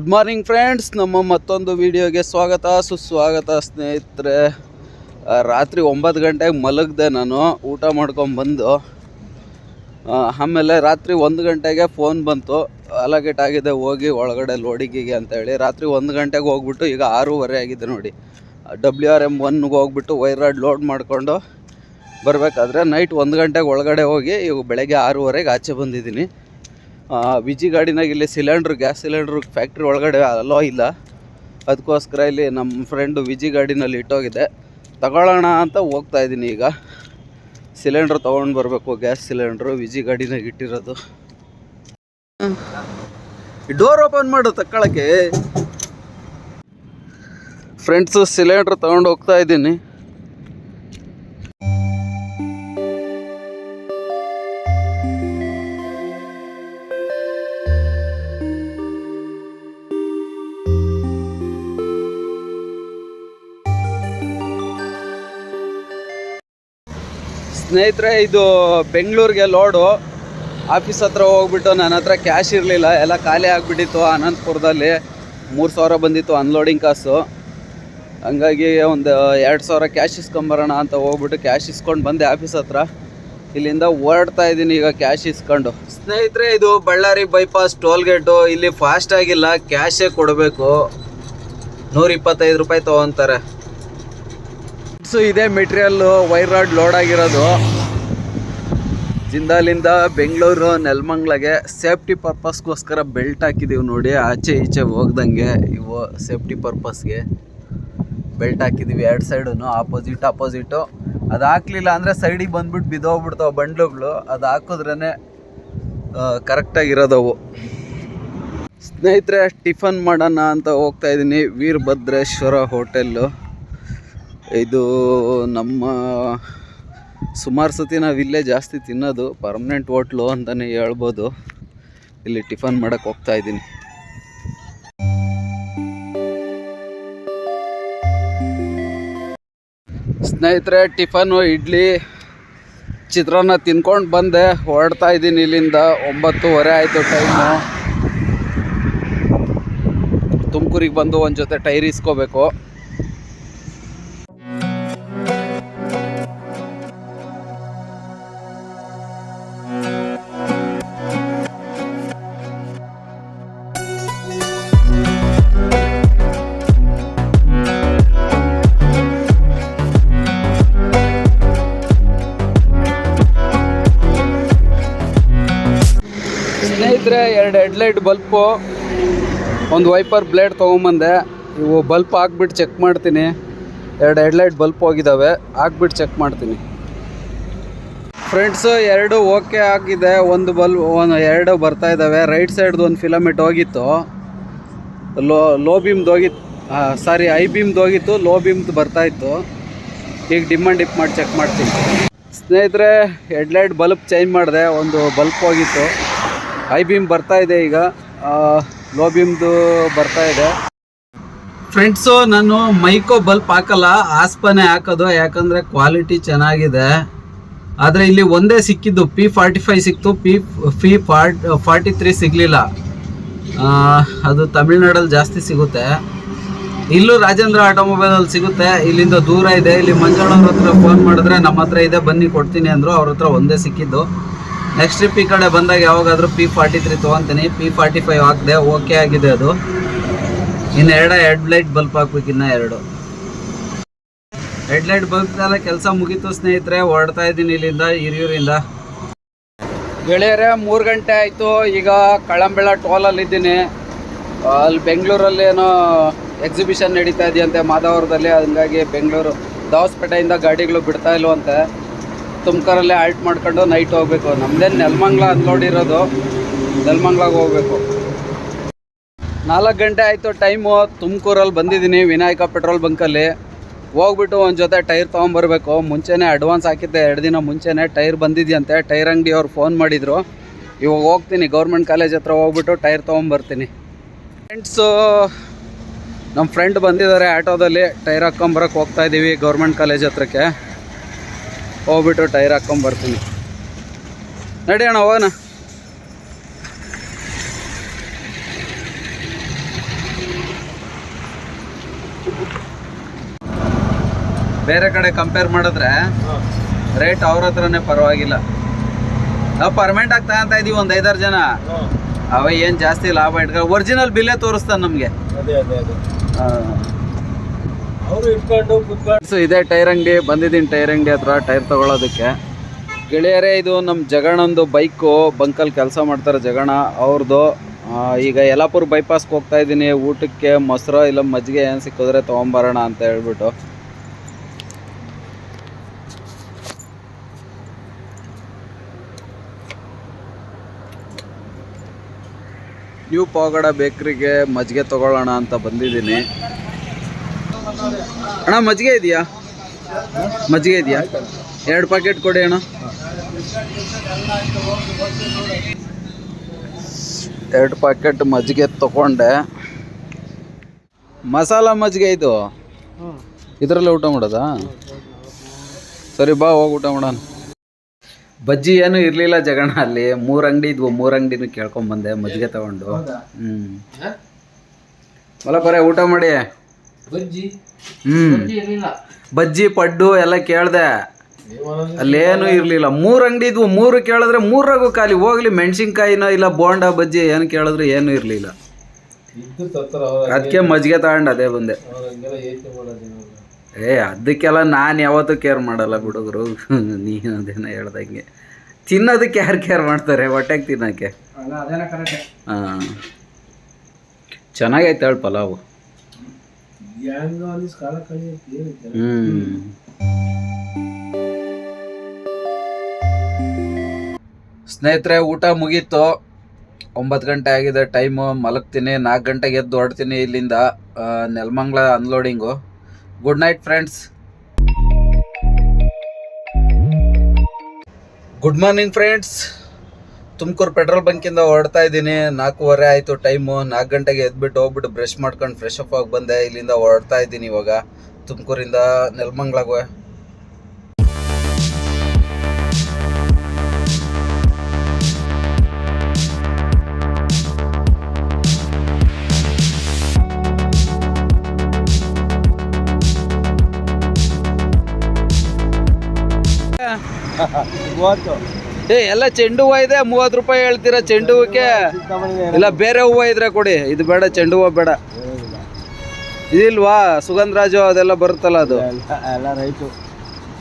Good morning friends ನಮ್ಮ ಮತ್ತೊಂದು ವಿಡಿಯೋಗೆ ಸ್ವಾಗತ, ಸುಸ್ವಾಗತ ಸ್ನೇಹಿತರೆ. ರಾತ್ರಿ ಒಂಬತ್ತು ಗಂಟೆಗೆ ಮಲಗಿದೆ ನಾನು, ಊಟ ಮಾಡ್ಕೊಂಬಂದು ಆಮೇಲೆ ರಾತ್ರಿ ಒಂದು ಗಂಟೆಗೆ ಫೋನ್ ಬಂತು. ಅಲಗೇಟ್ ಆಗಿದೆ, ಹೋಗಿ ಒಳಗಡೆ ಲೋಡಿಗಿಗೆ ಅಂತೇಳಿ ರಾತ್ರಿ ಒಂದು ಗಂಟೆಗೆ ಹೋಗ್ಬಿಟ್ಟು ಈಗ ಆರೂವರೆ ಆಗಿದೆ ನೋಡಿ. ಡಬ್ಲ್ಯೂ ಆರ್ ಎಂ ಒನ್ಗೆ ಹೋಗ್ಬಿಟ್ಟು ವೈರಾಡ್ ಲೋಡ್ ಮಾಡಿಕೊಂಡು ಬರಬೇಕಾದ್ರೆ ನೈಟ್ ಒಂದು ಗಂಟೆಗೆ ಒಳಗಡೆ ಹೋಗಿ ಇವಾಗ ಬೆಳಗ್ಗೆ ಆರೂವರೆಗೆ ಆಚೆ ಬಂದಿದ್ದೀನಿ. ವಿಜಿ ಗಾಡಿನಾಗ ಇಲ್ಲಿ ಸಿಲಿಂಡ್ರ್, ಗ್ಯಾಸ್ ಸಿಲಿಂಡ್ರ್ ಫ್ಯಾಕ್ಟ್ರಿ ಒಳಗಡೆ ಅಲೋ ಇಲ್ಲ. ಅದಕ್ಕೋಸ್ಕರ ಇಲ್ಲಿ ನಮ್ಮ ಫ್ರೆಂಡು ವಿಜಿ ಗಾಡಿನಲ್ಲಿ ಇಟ್ಟೋಗಿದೆ. ತಗೊಳ್ಳೋಣ ಅಂತ ಹೋಗ್ತಾ ಇದ್ದೀನಿ ಈಗ. ಸಿಲಿಂಡ್ರ್ ತೊಗೊಂಡು ಬರಬೇಕು, ಗ್ಯಾಸ್ ಸಿಲಿಂಡ್ರು ವಿಜಿ ಗಾಡಿನಾಗ ಇಟ್ಟಿರೋದು. ಡೋರ್ ಓಪನ್ ಮಾಡು ತಕ್ಕೊಳಕ್ಕೆ. ಫ್ರೆಂಡ್ಸು ಸಿಲಿಂಡ್ರ್ ತೊಗೊಂಡು ಹೋಗ್ತಾ ಇದ್ದೀನಿ. ಸ್ನೇಹಿತರೆ, ಇದು ಬೆಂಗಳೂರಿಗೆ ಲೋಡು. ಆಫೀಸ್ ಹತ್ರ ಹೋಗ್ಬಿಟ್ಟು ನನ್ನ ಹತ್ರ ಕ್ಯಾಶ್ ಇರಲಿಲ್ಲ. ಎಲ್ಲ ಖಾಲಿ ಆಗಿಬಿಟ್ಟಿತ್ತು ಅನಂತಪುರದಲ್ಲಿ. ಮೂರು ಸಾವಿರ ಬಂದಿತ್ತು ಅನ್ಲೋಡಿಂಗ್ ಕಾಸು. ಹಂಗಾಗಿ ಒಂದು ಎರಡು ಸಾವಿರ ಕ್ಯಾಶ್ ಇಸ್ಕೊಂಬರೋಣ ಅಂತ ಹೋಗ್ಬಿಟ್ಟು ಕ್ಯಾಶ್ ಇಸ್ಕೊಂಡು ಬಂದೆ ಆಫೀಸ್ ಹತ್ರ. ಇಲ್ಲಿಂದ ಹೊರಡ್ತಾ ಇದ್ದೀನಿ ಈಗ ಕ್ಯಾಶ್ ಇಸ್ಕೊಂಡು. ಸ್ನೇಹಿತರೆ, ಇದು ಬಳ್ಳಾರಿ ಬೈಪಾಸ್ ಟೋಲ್ ಗೇಟು ಇಲ್ಲಿ ಫಾಸ್ಟ್ ಆಗಿಲ್ಲ, ಕ್ಯಾಶೇ ಕೊಡಬೇಕು. ನೂರಿಪ್ಪತ್ತೈದು ರೂಪಾಯಿ ತೊಗೊತಾರೆ. ಸೊ ಇದೇ ಮೆಟೀರಿಯಲ್ ವೈರ್ ರಾಡ್ ಲೋಡ್ ಆಗಿರೋದು. ಜಿಂದಾಲಿಂದ ಬೆಂಗಳೂರು, ನೆಲಮಂಗ್ಲಗೆ ಸೇಫ್ಟಿ ಪರ್ಪಸ್ಗೋಸ್ಕರ ಬೆಲ್ಟ್ ಹಾಕಿದ್ದೀವಿ ನೋಡಿ, ಆಚೆ ಈಚೆ ಹೋಗ್ದಂಗೆ ಇವು ಸೇಫ್ಟಿ ಪರ್ಪಸ್ಗೆ. ಬೆಲ್ಟ್ ಹಾಕಿದ್ದೀವಿ ಎರಡು ಸೈಡು ಆಪೋಸಿಟ್, ಆಪೋಸಿಟು. ಅದು ಹಾಕ್ಲಿಲ್ಲ ಅಂದರೆ ಸೈಡಿಗೆ ಬಂದ್ಬಿಟ್ಟು ಬಿದ್ದೋಗ್ಬಿಡ್ತಾವೆ ಬಂಡ್ಲುಗಳು. ಅದು ಹಾಕಿದ್ರೇ ಕರೆಕ್ಟಾಗಿರೋದವು. ಸ್ನೇಹಿತರೆ, ಟಿಫನ್ ಮಾಡೋಣ ಅಂತ ಹೋಗ್ತಾ ಇದ್ದೀನಿ. ವೀರಭದ್ರೇಶ್ವರ ಹೋಟೆಲ್ಲು. ಇದು ನಮ್ಮ ಸುಮಾರು ಸತಿ ನಾವು ಇಲ್ಲೇ ಜಾಸ್ತಿ ತಿನ್ನೋದು ಪರ್ಮನೆಂಟ್ ಹೋಟ್ಲು ಅಂತಲೇ ಹೇಳ್ಬೋದು. ಇಲ್ಲಿ ಟಿಫನ್ ಮಾಡೋಕ್ಕೆ ಹೋಗ್ತಾ ಇದ್ದೀನಿ. ಸ್ನೇಹಿತರೆ, ಟಿಫನು, ಇಡ್ಲಿ, ಚಿತ್ರಾನ್ನ ತಿನ್ಕೊಂಡು ಬಂದೆ. ಹೊರಡ್ತಾ ಇದ್ದೀನಿ ಇಲ್ಲಿಂದ. ಒಂಬತ್ತುವರೆ ಆಯಿತು ಟೈಮು ತುಮಕೂರಿಗೆ ಬಂದು ಒಂದು ಜೊತೆ ಟೈರ್ ಇಸ್ಕೋಬೇಕು. ಹೆಡ್ಲೈಟ್ ಬಲ್ಪು, ಒಂದು ವೈಪರ್ ಬ್ಲೇಡ್ ತೊಗೊಂಬಂದೆ. ಇವು ಬಲ್ಪ್ ಹಾಕ್ಬಿಟ್ಟು ಚೆಕ್ ಮಾಡ್ತೀನಿ. ಎರಡು ಹೆಡ್ಲೈಟ್ ಬಲ್ಪ್ ಹೋಗಿದ್ದಾವೆ ಹಾಕ್ಬಿಟ್ಟು ಚೆಕ್ ಮಾಡ್ತೀನಿ. ಫ್ರೆಂಡ್ಸು, ಎರಡು ಓಕೆ ಆಗಿದೆ. ಒಂದು ಬಲ್ಬ್ ಒಂದು ಎರಡು ಬರ್ತಾ ಇದ್ದಾವೆ ರೈಟ್ ಸೈಡ್ದು ಒಂದು ಫಿಲಮೆಂಟ್ ಹೋಗಿತ್ತು. ಲೋ ಲೋ ಬೀಮ್ದು ಹೋಗಿತ್ತು. ಸಾರಿ ಐ ಬೀಮ್ದು ಹೋಗಿತ್ತು. ಲೋ ಬೀಮ್ದು ಬರ್ತಾ ಇತ್ತು. ಈಗ ಡಿಮ್ ಡಿಪ್ ಮಾಡಿ ಚೆಕ್ ಮಾಡ್ತೀನಿ. ಸ್ನೇಹಿತರೆ, ಹೆಡ್ಲೈಟ್ ಬಲ್ಪ್ ಚೇಂಜ್ ಮಾಡಿದೆ. ಒಂದು ಬಲ್ಪ್ ಹೋಗಿತ್ತು. ಐ ಬೀಮ್ ಬರ್ತಾ ಇದೆ ಈಗ. ಲೋ ಬೀಮ್ದು ಬರ್ತಾ ಇದೆ. ಫ್ರೆಂಡ್ಸು ನಾನು ಮೈಕೋ ಬಲ್ಪ್ ಹಾಕಲ್ಲ, ಆಸ್ಪನೆ ಹಾಕೋದು, ಯಾಕಂದರೆ ಕ್ವಾಲಿಟಿ ಚೆನ್ನಾಗಿದೆ. ಆದರೆ ಇಲ್ಲಿ ಒಂದೇ ಸಿಕ್ಕಿದ್ದು ಪಿ ಫಾರ್ಟಿ ಫೈವ್ ಸಿಕ್ತು P P fort forty three ಸಿಗಲಿಲ್ಲ ಅದು ತಮಿಳ್ನಾಡಲ್ಲಿ ಜಾಸ್ತಿ ಸಿಗುತ್ತೆ. ಇಲ್ಲೂ ರಾಜೇಂದ್ರ ಆಟೋಮೊಬೈಲಲ್ಲಿ ಸಿಗುತ್ತೆ. ಇಲ್ಲಿಂದ ದೂರ ಇದೆ. ಇಲ್ಲಿ ಮಂಜುಳವ್ರ ಹತ್ರ ಫೋನ್ ಮಾಡಿದ್ರೆ ನಮ್ಮ ಹತ್ರ ಇದೆ, ಬನ್ನಿ ಕೊಡ್ತೀನಿ ಅಂದರು, ಅವ್ರ ಹತ್ರ ಒಂದೇ ಸಿಕ್ಕಿದ್ದು. ನೆಕ್ಸ್ಟ್ ಟ್ರಿಪ್ ಈ ಕಡೆ ಬಂದಾಗ ಯಾವಾಗಾದರೂ ಪಿ ಫಾರ್ಟಿ ತ್ರೀ ತೊಗೊತೀನಿ. ಪಿ ಫಾರ್ಟಿ ಫೈವ್ ಹಾಕಿದೆ ಓಕೆ ಆಗಿದೆ ಅದು. ಇನ್ನು ಎರಡ ಹೆಡ್ ಲೈಟ್ ಬಲ್ಪ್ ಹಾಕ್ಬೇಕು, ಇನ್ನ ಎರಡು. ಹೆಡ್ ಲೈಟ್ ಬಲ್ಪ್ ಎಲ್ಲ ಕೆಲಸ ಮುಗೀತು ಸ್ನೇಹಿತರೆ, ಹೊರಡ್ತಾ ಇದ್ದೀನಿ ಇಲ್ಲಿಂದ, ಹಿರಿಯೂರಿಂದ. ಗೆಳೆಯರೆ, ಮೂರು ಗಂಟೆ ಆಯಿತು. ಈಗ ಕಳಂಬೆಳ ಟೋಲಲ್ಲಿ ಇದ್ದೀನಿ. ಅಲ್ಲಿ ಬೆಂಗಳೂರಲ್ಲಿ ಏನೋ ಎಕ್ಸಿಬಿಷನ್ ನಡೀತಾ ಇದೆಯಂತೆ ಮಾದಾವರದಲ್ಲಿ ಹಂಗಾಗಿ ಬೆಂಗಳೂರು ದಾವಸ್ಪೇಟೆಯಿಂದ ಗಾಡಿಗಳು ಬಿಡ್ತಾ ಇಲ್ವಂತೆ. ತುಮಕೂರಲ್ಲೇ ಆಲ್ಟ್ ಮಾಡ್ಕೊಂಡು ನೈಟ್ ಹೋಗ್ಬೇಕು. ನಮ್ದೇನು ನೆಲಮಂಗ್ಲ ಅನ್ಲೋಡ್ ಇರೋದು. ನೆಲಮಂಗ್ಲಾಗ ಹೋಗ್ಬೇಕು. ನಾಲ್ಕು ಗಂಟೆ ಆಯಿತು ಟೈಮು ತುಮಕೂರಲ್ಲಿ ಬಂದಿದ್ದೀನಿ, ವಿನಾಯಕ ಪೆಟ್ರೋಲ್ ಬಂಕಲ್ಲಿ ಹೋಗ್ಬಿಟ್ಟು ಒಂದು ಜೊತೆ ಟೈರ್ ತೊಗೊಂಬರ್ಬೇಕು. ಮುಂಚೆನೇ ಅಡ್ವಾನ್ಸ್ ಹಾಕಿದ್ದೆ, ಎರಡು ದಿನ ಮುಂಚೆನೇ ಟೈರ್ ಬಂದಿದೆಯಂತೆ. ಟೈರ್ ಅಂಗಡಿ ಅವ್ರು ಫೋನ್ ಮಾಡಿದರು. ಇವಾಗ ಹೋಗ್ತೀನಿ ಗೌರ್ಮೆಂಟ್ ಕಾಲೇಜ್ ಹತ್ರ ಹೋಗ್ಬಿಟ್ಟು ಟೈರ್ ತೊಗೊಂಬರ್ತೀನಿ. ಫ್ರೆಂಡ್ಸು ನಮ್ಮ ಫ್ರೆಂಡ್ ಬಂದಿದ್ದಾರೆ ಆಟೋದಲ್ಲಿ. ಟೈರ್ ಹಾಕ್ಕೊಂಬರಕ್ಕೆ ಹೋಗ್ತಾ ಇದ್ದೀವಿ ಗೌರ್ಮೆಂಟ್ ಕಾಲೇಜ್ ಹತ್ರಕ್ಕೆ. ಹೋಗ್ಬಿಟ್ಟು ಟೈರ್ ಹಾಕ್ಕೊಂಬರ್ತೀನಿ ನಡಿ ಅಣ್ಣ ಹೋಗೋಣ. ಬೇರೆ ಕಡೆ ಕಂಪೇರ್ ಮಾಡಿದ್ರೆ ರೇಟ್ ಅವ್ರ ಹತ್ರನೇ ಪರವಾಗಿಲ್ಲ. ನಾವು ಪರ್ಮನೆಂಟ್ ಆಗಿ ತಗೊಂತ ಇದೀವಿ ಒಂದು ಐದಾರು ಜನ. ಅವ ಏನು ಜಾಸ್ತಿ ಲಾಭ ಇಟ್ಕೊಂಡು ಒರಿಜಿನಲ್ ಬಿಲ್ಲೇ ತೋರಿಸ್ತಾನೆ ನಮಗೆ. ಸೊ ಇದೇ ಟೈರ್ ಅಂಗಡಿ, ಬಂದಿದ್ದೀನಿ ಟೈರ್ ಅಂಗಡಿ ಹತ್ರ, ಟೈರ್ ತಗೊಳ್ಳೋದಕ್ಕೆ ಗೆಳೆಯರೇ, ಇದು ನಮ್ಮ ಜಗಣಂದು ಬೈಕು. ಬಂಕಲ್ಲಿ ಕೆಲಸ ಮಾಡ್ತಾರೆ ಜಗಣ ಅವ್ರದ್ದು ಈಗ ಯಲಾಪುರ ಬೈಪಾಸ್ಗೆ ಹೋಗ್ತಾ ಇದ್ದೀನಿ. ಊಟಕ್ಕೆ ಮೊಸರು ಇಲ್ಲ ಮಜ್ಜಿಗೆ ಏನು ಸಿಕ್ಕಿದ್ರೆ ತೊಗೊಂಬರೋಣ ಅಂತ ಹೇಳ್ಬಿಟ್ಟು. ನ್ಯೂ ಪಾವಗಡ ಬೇಕ್ರಿಗೆ ಮಜ್ಜಿಗೆ ತೊಗೊಳ್ಳೋಣ ಅಂತ ಬಂದಿದ್ದೀನಿ. ಅಣ್ಣ, ಮಜ್ಜಿಗೆ ಇದೆಯಾ? ಮಜ್ಜಿಗೆ ಇದೆಯಾ? ಎರಡು ಪ್ಯಾಕೆಟ್ ಕೊಡಿ ಅಣ್ಣ. ಎರಡು ಪ್ಯಾಕೆಟ್ ಮಜ್ಜಿಗೆ ತಗೊಂಡೆ. ಮಸಾಲ ಮಜ್ಜಿಗೆ ಇದು? ಇದರಲ್ಲೇ ಊಟ ಮಾಡೋದಾ? ಸರಿ, ಬಾ, ಹೋಗಿ ಊಟ ಮಾಡೋಣ. ಬಜ್ಜಿ ಏನು ಇರಲಿಲ್ಲ ಜಗಣ ಅಲ್ಲಿ. ಮೂರು ಅಂಗಡಿ ಇದ್ವು, ಮೂರು ಅಂಗಡಿನೂ ಕೇಳ್ಕೊಂಬಂದೆ ಮಜ್ಜಿಗೆ ತಗೊಂಡು. ಹ್ಞೂ ಅಲ್ಲ ಬರೇ, ಊಟ ಮಾಡಿ. ಬಜ್ಜಿ? ಹ್ಮ್. ಬಜ್ಜಿ ಪಡ್ಡು ಎಲ್ಲ ಕೇಳ್ದೆ. ಅಲ್ಲೇನು ಇರ್ಲಿಲ್ಲ. ಮೂರ್ ಅಂಗಡಿ ಇದ್ವು. ಮೂರು ಕೇಳಿದ್ರೆ ಮೂರಾಗೂ ಖಾಲಿ. ಹೋಗ್ಲಿ ಮೆಣಸಿನ್ಕಾಯಿನೋ ಇಲ್ಲ ಬೋಂಡ ಬಜ್ಜಿ ಏನು ಕೇಳಿದ್ರೆ ಏನು ಇರ್ಲಿಲ್ಲ. ಇದ್ದು ತರ್ತಾರ ಅವ್ರ ಅದಕ್ಕೆ ಮಜ್ಜಿಗೆ ತಗೊಂಡು ಅದೇ ಬಂದೆ. ಅವ್ರ ಹಂಗೆಲ್ಲ ಯೋಚನೆ ಮಾಡೋದು ಏ ಅದಕ್ಕೆಲ್ಲ ನಾನು ಯಾವತ್ತೂ ಕೇರ್ ಮಾಡಲ್ಲ ಹುಡುಗರು ನೀನು ಅದೇನೋ ಹೇಳ್ದಂಗೆ. ತಿನ್ನೋದಕ್ಕೆ ಯಾರು ಕೇರ್ ಮಾಡ್ತಾರೆ? ಹೊಟ್ಟೆಗೆ ತಿನ್ನಕ್ಕೆ ಅಲ್ಲ ಅದೇನ ಕರೆಕ್ಟ್ ಹಾಂ. ಚೆನ್ನಾಗೈತೆ ಹೇಳಿ ಪಲಾವು. ಕಾಲ ಏನೈತೆ ಸ್ನೇಹಿತರೆ, ಊಟ ಮುಗೀತು. ಒಂಬತ್ತು ಗಂಟೆ ಆಗಿದೆ ಟೈಮು ಮಲಗ್ತೀನಿ, ನಾಲ್ಕು ಗಂಟೆಗೆ ಎದ್ದು ಹೊರಡ್ತೀನಿ ಇಲ್ಲಿಂದ Nelamangala unloading good night friends good morning friends Tumakuru petrol ಬಂಕಿಂದ ಹೊರಡ್ತಾ ಇದ್ದೀನಿ. ನಾಲ್ಕೂವರೆ ಆಯಿತು, ಟೈಮು. ನಾಲ್ಕು ಗಂಟೆಗೆ ಎದ್ಬಿಟ್ಟು ಹೋಗ್ಬಿಟ್ಟು ಬ್ರಷ್ ಮಾಡ್ಕೊಂಡು ಫ್ರೆಶ್ ಅಪ್ ಆಗಿ ಬಂದೆ. ಇಲ್ಲಿಂದ ಹೊರಡ್ತಾ ಇದ್ದೀನಿ ಇವಾಗ. ತುಮಕೂರಿಂದ ನೆಲಮಂಗ್ಲಾಗೆ ಮೂವತ್ತು ಏ ಎಲ್ಲ ಚೆಂಡು ಹೂವ ಇದೆ ಮೂವತ್ತು ರೂಪಾಯಿ ಹೇಳ್ತೀರಾ ಚೆಂಡು ಹೂವಕ್ಕೆ ಇಲ್ಲ ಬೇರೆ ಹೂವು ಇದ್ರೆ ಕೊಡಿ ಇದು ಬೇಡ ಚೆಂಡು ಹೂವು ಬೇಡ. ಇದಿಲ್ವಾ ಸುಗಂಧರಾಜು ಅದೆಲ್ಲ ಬರುತ್ತಲ್ಲ ಅದು? ಎಲ್ಲ ರೈಟು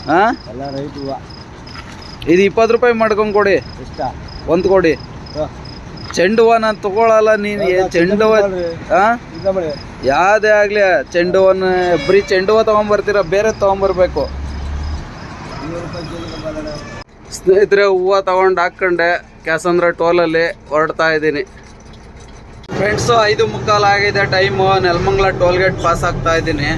ಹಾ ಎಲ್ಲ ರೈಟು ಇದು ಇಪ್ಪತ್ತು ರೂಪಾಯಿ ಮಾಡ್ಕೊಂಡು ಕೊಡಿ. ಇಷ್ಟ ಒಂದು ಕೊಡಿ. ಚೆಂಡು ಹೂವ ನಾನು ತಗೊಳಲ್ಲ ನೀನು ಚೆಂಡು ಹೂವು ಹಾಂ ಯಾವುದೇ ಆಗಲಿ ಚೆಂಡು ಹೂವನ್ನ ಬರೀ ಚೆಂಡು ಹೂವು ತೊಗೊಂಬರ್ತೀರ ಬೇರೆ ತೊಗೊಂಬರ್ಬೇಕು. ಸ್ನೇಹಿತರೆ, ಹೂವು ತಗೊಂಡು ಹಾಕ್ಕೊಂಡೆ. ಕ್ಯಾಸಂದ್ರ ಟೋಲಲ್ಲಿ ಹೊರಡ್ತಾ ಇದ್ದೀನಿ. ಫ್ರೆಂಡ್ಸು ಐದು ಮುಕ್ಕಾಲು ಆಗಿದೆ time Nelamangala toll gate pass ಆಗ್ತಾ ಇದ್ದೀನಿ.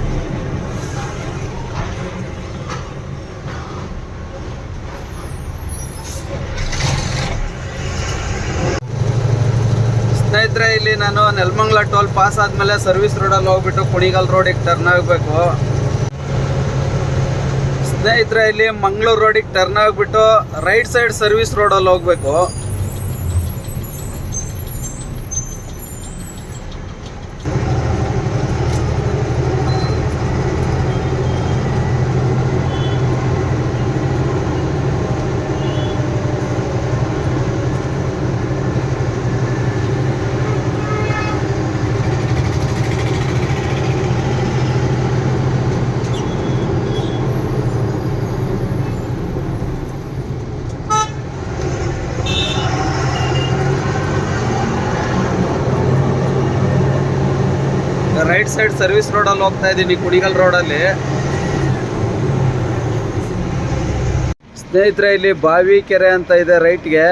ಸ್ನೇಹಿತರೆ, ಇಲ್ಲಿ ನಾನು ನೆಲಮಂಗ್ಲ ಟೋಲ್ ಪಾಸ್ ಆದಮೇಲೆ ಸರ್ವಿಸ್ ರೋಡಲ್ಲಿ ಹೋಗ್ಬಿಟ್ಟು ಕುಣಿಗಲ್ ರೋಡಿಗೆ ಟರ್ನ್ ಆಗಬೇಕು. ಸ್ನೇಹಿತರೆ ಇಲ್ಲಿ ಮಂಗಳೂರು ರೋಡಿಗೆ ಟರ್ನ್ ಆಗಿಬಿಟ್ಟು ರೈಟ್ ಸೈಡ್ ಸರ್ವಿಸ್ ರೋಡಲ್ಲಿ ಹೋಗ್ಬೇಕು. ರೈಟ್ ಸೈಡ್ ಸರ್ವಿಸ್ ರೋಡಲ್ಲಿ ಹೋಗ್ತಾ ಇದ್ದೀನಿ, ಕುಣಿಗಲ್ ರೋಡಲ್ಲಿ. ಸ್ನೇಹಿತರೆ, ಇಲ್ಲಿ ಬಾವಿ ಕೆರೆ ಅಂತ ಇದೆ ರೈಟ್ಗೆ.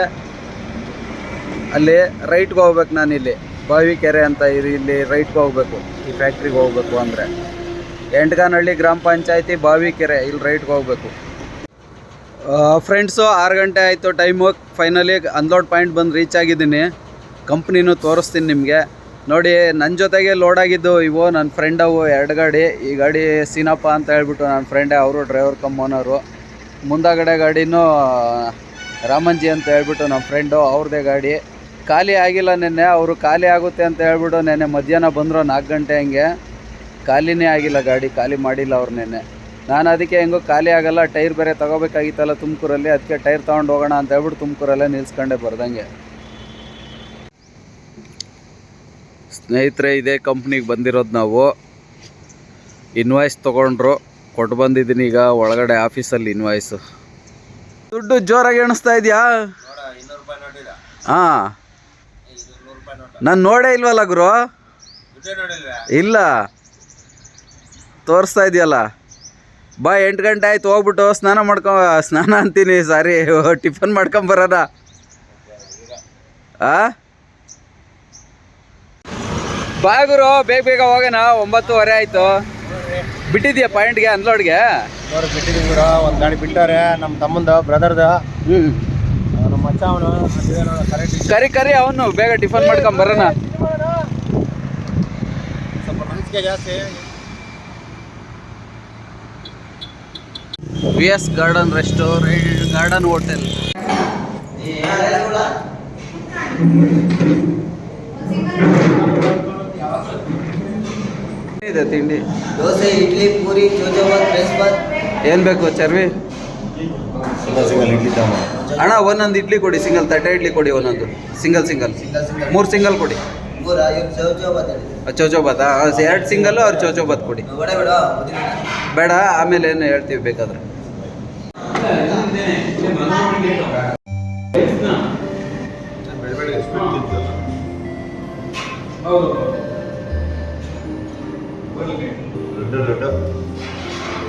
ಅಲ್ಲಿ ರೈಟ್ಗೆ ಹೋಗ್ಬೇಕು ನಾನು ಇಲ್ಲಿ ಬಾವಿ ಕೆರೆ ಅಂತ ಇದೆ ಇಲ್ಲಿ ರೈಟ್ಗೆ ಹೋಗ್ಬೇಕು. ಈ ಫ್ಯಾಕ್ಟ್ರಿಗೆ ಹೋಗ್ಬೇಕು ಅಂದರೆ. ಎಂಟ್ಗಾನಹಳ್ಳಿ ಗ್ರಾಮ ಪಂಚಾಯತಿ ಬಾವಿ ಕೆರೆ, ಇಲ್ಲಿ ರೈಟ್ಗೆ ಹೋಗ್ಬೇಕು. ಫ್ರೆಂಡ್ಸು ಆರು ಗಂಟೆ ಆಯಿತು ಟೈಮು ಫೈನಲಿ ಅನ್ಲೋಡ್ ಪಾಯಿಂಟ್ ಬಂದು ರೀಚ್ ಆಗಿದ್ದೀನಿ. ಕಂಪ್ನಿನೂ ತೋರಿಸ್ತೀನಿ ನಿಮಗೆ. ನೋಡಿ ನನ್ನ ಜೊತೆಗೆ ಲೋಡ್ ಆಗಿದ್ದು ಇವು ನನ್ನ ಫ್ರೆಂಡ್ ಅವು ಎರಡು ಗಾಡಿ. ಈ ಗಾಡಿ ಸೀನಪ್ಪ ಅಂತ ಹೇಳ್ಬಿಟ್ಟು ನನ್ನ ಫ್ರೆಂಡೇ ಅವರು ಡ್ರೈವರ್ ಕಮ್ ಓನರು ಮುಂದಾಗಡೆ ಗಾಡಿನೂ, ರಾಮಂಜಿ ಅಂತ ಹೇಳ್ಬಿಟ್ಟು ನಮ್ಮ ಫ್ರೆಂಡು ಅವ್ರದ್ದೇ ಗಾಡಿ. ಖಾಲಿ ಆಗಿಲ್ಲ ನಿನ್ನೆ, ಅವರು ಖಾಲಿ ಆಗುತ್ತೆ ಅಂತ ಹೇಳ್ಬಿಟ್ಟು ನೆನ್ನೆ ಮಧ್ಯಾಹ್ನ ಬಂದರು ನಾಲ್ಕು ಗಂಟೆ ಹಂಗೆ. ಖಾಲಿನೇ ಆಗಿಲ್ಲ ಗಾಡಿ, ಖಾಲಿ ಮಾಡಿಲ್ಲ ಅವ್ರು ನೆನ್ನೆ. ನಾನು ಅದಕ್ಕೆ ಹೆಂಗೋ ಖಾಲಿ ಆಗಲ್ಲ, ಟೈರ್ ಬೇರೆ ತಗೋಬೇಕಾಗಿತ್ತಲ್ಲ ತುಮಕೂರಲ್ಲಿ, ಅದಕ್ಕೆ ಟೈರ್ ತೊಗೊಂಡು ಹೋಗೋಣ ಅಂತ ಹೇಳ್ಬಿಟ್ಟು ತುಮಕೂರಲ್ಲೇ ನಿಲ್ಸ್ಕೊಂಡೆ ಬರ್ದಂಗೆ. ಸ್ನೇಹಿತರೆ, ಇದೇ ಕಂಪ್ನಿಗೆ ಬಂದಿರೋದು ನಾವು. ಇನ್ವಾಯ್ಸ್ ತೊಗೊಂಡ್ರು. ಕೊಟ್ಟು ಬಂದಿದ್ದೀನಿ ಈಗ ಒಳಗಡೆ ಆಫೀಸಲ್ಲಿ ಇನ್ವಾಯ್ಸು ದುಡ್ಡು ಜೋರಾಗಿ ಎಣಿಸ್ತಾ ಇದೆಯಾ? ಹಾಂ. ನಾನು ನೋಡೇ ಇಲ್ವಲ್ಲ ಗುರು? ಇಲ್ಲ. ತೋರಿಸ್ತಾ ಇದೆಯಲ್ಲ. ಬಾ, ಎಂಟು ಗಂಟೆ ಆಯ್ತು, ಹೋಗ್ಬಿಟ್ಟು ಸ್ನಾನ ಮಾಡ್ಕೊ, ಸ್ನಾನ ಅಂತೀನಿ, ಸಾರಿ, ಟಿಫನ್ ಮಾಡ್ಕೊಂಬರೋಣ ಆ? ಬಾ ಗುರು ಬೇಗ ಬೇಗ ಹೋಗೋಣ ಒಂಬತ್ತುವರೆ ಆಯಿತು ಬಿಟ್ಟಿದ್ಯಾ ಪಾಯಿಂಟ್ಗೆ ಅನ್ಲೋಡ್ಗೆ ಅವ್ರು ಬಿಟ್ಟಿದ್ದೀವಿ ಗುರು ಒಂದು ಗಾಡಿ ಬಿಟ್ಟಾರೆ ನಮ್ಮ ತಮ್ಮಂದು ಬ್ರದರ್ದು ಹ್ಞೂ ನಮ್ಮ ಮಚ್ಚ ಅವನು ಕರೆಕ್ಟ್ ಕರಿ ಕರಿ ಅವನು ಬೇಗ ಟಿಫನ್ ಮಾಡ್ಕೊಂಬರೋಣ ಸ್ವಲ್ಪ ಮನಸ್ಸಿಗೆ ಜಾಸ್ತಿ V S garden restaurant garden hotel ಇದೆ ತಿಂಡಿ? ದೋಸೆ ಇಡ್ಲಿ ಪೂರಿ ಚೋಚೋಬಾತ್ ಏನು ಬೇಕು ಚರ್ವಿ? ಸಿಂಗಲ್ ಸಿಂಗಲ್ ಇಡ್ಲಿ ಅಣ್ಣ ಒಂದೊಂದು ಇಡ್ಲಿ ಕೊಡಿ ಸಿಂಗಲ್ ತಟ್ಟೆ ಇಡ್ಲಿ ಕೊಡಿ ಒಂದೊಂದು. Single single. Single single. ಮೂರು ಸಿಂಗಲ್ ಕೊಡಿ. ಚೋಚೋಬಾತ್ ಎರಡು ಸಿಂಗಲ್ಲು ಅವ್ರು ಚೌಚೌಬಾತ್ ಕೊಡಿ. ಬೇಡ ಆಮೇಲೆ ಏನು ಹೇಳ್ತೀವಿ ಬೇಕಾದ್ರೆ.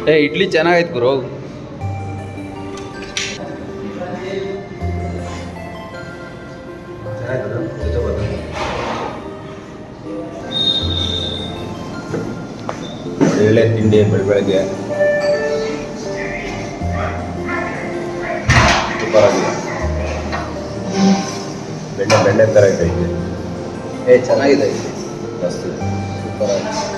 ಏ ಇಡ್ಲಿ ಚೆನ್ನಾಗೈತೆ ಗುರು. ಒಳ್ಳೆ ತಿಂಡಿ ಬೆಳ ಬೆಳಗ್ಗೆ. ಸೂಪರ್ ಆಗಿದೆ ಬೆಣ್ಣೆ ಬೆಣ್ಣೆ ಥರ ಇದೆ ಏ ಚೆನ್ನಾಗಿದೆ ಮಸ್ತ್ ಸೂಪರ್ ಆಗಿದೆ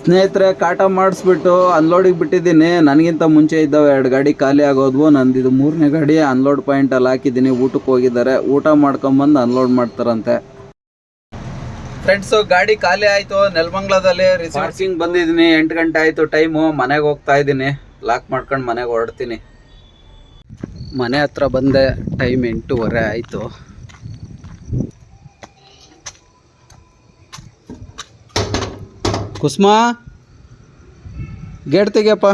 ಸ್ನೇಹಿತರೆ ಕಾಟ ಮಾಡಿಸ್ಬಿಟ್ಟು ಅನ್ಲೋಡಿಗೆ ಬಿಟ್ಟಿದ್ದೀನಿ. ನನಗಿಂತ ಮುಂಚೆ ಇದ್ದಾವೆ ಎರಡು ಗಾಡಿ ಖಾಲಿ ಆಗೋದ್ವು. ನಂದಿದು ಮೂರನೇ ಗಾಡಿ ಅನ್ಲೋಡ್ ಪಾಯಿಂಟಲ್ಲಿ ಹಾಕಿದ್ದೀನಿ. ಊಟಕ್ಕೆ ಹೋಗಿದ್ದಾರೆ. ಊಟ ಮಾಡ್ಕೊಂಬಂದು ಅನ್ಲೋಡ್ ಮಾಡ್ತಾರಂತೆ. ಫ್ರೆಂಡ್ಸು ಗಾಡಿ ಖಾಲಿ ಆಯಿತು. ನೆಲಮಂಗ್ಲದಲ್ಲಿ ರಿಸಾರ್ಸಿಂಗ್ ಬಂದಿದ್ದೀನಿ. ಎಂಟು ಗಂಟೆ ಆಯಿತು. ಟೈಮು ಮನೆಗೆ ಹೋಗ್ತಾ ಇದ್ದೀನಿ. ಲಾಕ್ ಮಾಡ್ಕೊಂಡು ಮನೆಗೆ ಹೊರಡ್ತೀನಿ. ಮನೆ ಹತ್ರ ಬಂದೆ. ಟೈಮ್ ಎಂಟೂವರೆ ಆಯಿತು. ಕುಸುಮಾ ಗೇಟ್ ತೆಗಿಯಪ್ಪ.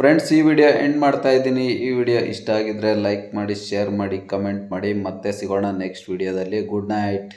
ಫ್ರೆಂಡ್ಸ್ ಈ ವಿಡಿಯೋ ಎಂಡ್ ಮಾಡ್ತಾ ಇದ್ದೀನಿ. ಈ ವಿಡಿಯೋ ಇಷ್ಟ ಆಗಿದ್ರೆ ಲೈಕ್ ಮಾಡಿ ಶೇರ್ ಮಾಡಿ ಕಮೆಂಟ್ ಮಾಡಿ. ಮತ್ತೆ ಸಿಗೋಣ ನೆಕ್ಸ್ಟ್ ವಿಡಿಯೋದಲ್ಲಿ ಗುಡ್ ನೈಟ್